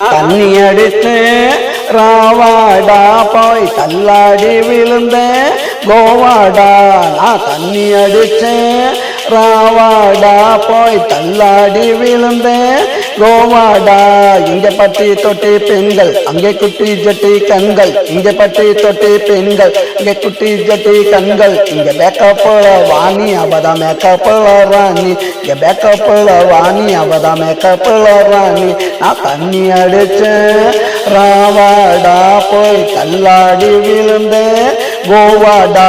தண்ணி அடித்து ராவாடா போய் தள்ளாடி விழுந்த கோவாடா. நான் தண்ணி அடிச்சேன் ராவாடா போய் தள்ளாடி விழுந்தேன் கோவாடா இங்க பட்டி தொட்டி பெண்கள் அங்கே குட்டி ஜட்டி கண்கள் இங்க பட்டி தொட்டி பெண்கள் இங்க குட்டி ஜட்டி கண்கள் இங்க பேக்கப்புல வாணி அவதான் மேக்கப்புல ராணி இங்க பேக்கப்புல வாணி அவதான் மேக்கப்புல ராணி நான் தண்ணி அடிச்சேன் ராவாடா போய் கல்லாடி விழுந்தேன் கோவாடா.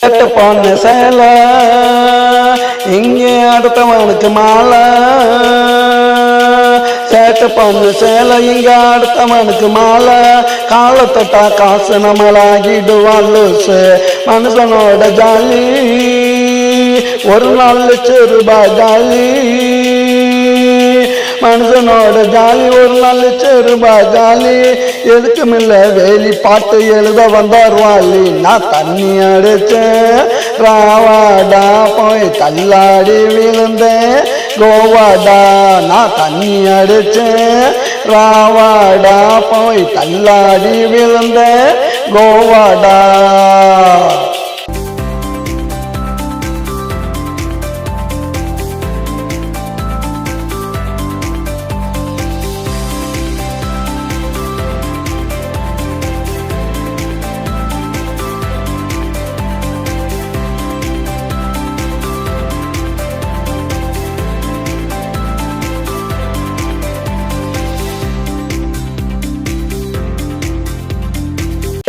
கெட்டு போன சேல. இங்கே அடுத்தவனுக்கு மாலை. சேட்ட பொண்ணு சேலை இங்க அடுத்தவனுக்கு மாலை. காலை தொட்டா காசு நம்மளாகிடுவான் லூசு. மனுஷனோட ஜாலி. ஒரு நாள் லட்சம் ரூபாய் ஜாலி. மனுஷனோட ஜாலி ஒரு நாள் லட்சம் ரூபாய் ஜாலி. எதுக்குமில்ல? வேலி பாட்டு எழுத வந்தார் வாலி. நான் தண்ணி அடிச்சேன். ராவாடா போய் தள்ளாடி விழுந்தேன். கோவாடா நான் தண்ணி அடிச்சேன். ராவாடா போய் தள்ளாடி விழுந்தேன். கோவாடா.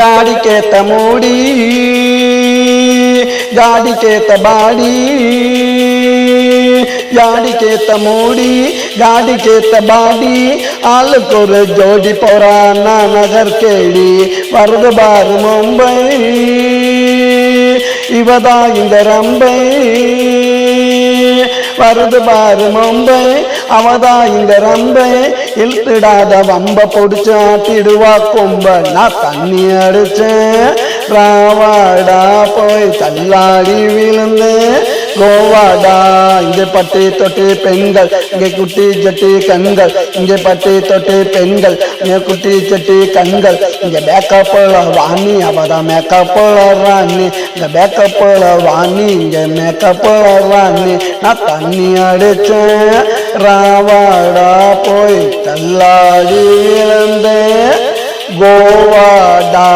தாடி கேத்த மூடி தாடி கேத்த பாடி காடி கேத்த மூடி காடி கேத்த பாடி. ஆளுக்கு ஒரு ஜோடி போறான் நகர் கேடி வருது பாரு மும்பை இவதான் இந்த ரம்பை. வருது பாரு மொம்பே அவதான் இந்த ரம்பே. இழுத்துடாத வம்ப பொடிச்சு ஆட்டிடுவா கொம்ப நான் தண்ணி அடிச்சேன். ராவாடா போய் தள்ளாடி விழுந்தேன். கோவாடா இங்கே பட்டி தொட்டி பெண்கள் இங்கே குட்டி ஜட்டி கண்கள் இங்கே பட்டி தொட்டி பெண்கள் இங்கே குட்டி ஜட்டி கண்கள் இங்கே பேக்கப்புல வாணி அவதான் மேக்கப் ராணி இங்கே பேக்கப்புல வாணி இங்கே மேக்கப் ராணி நான் தண்ணி அடிச்சேன் ராவாடா போய் தள்ளாடி இழந்தேன் கோவாடா.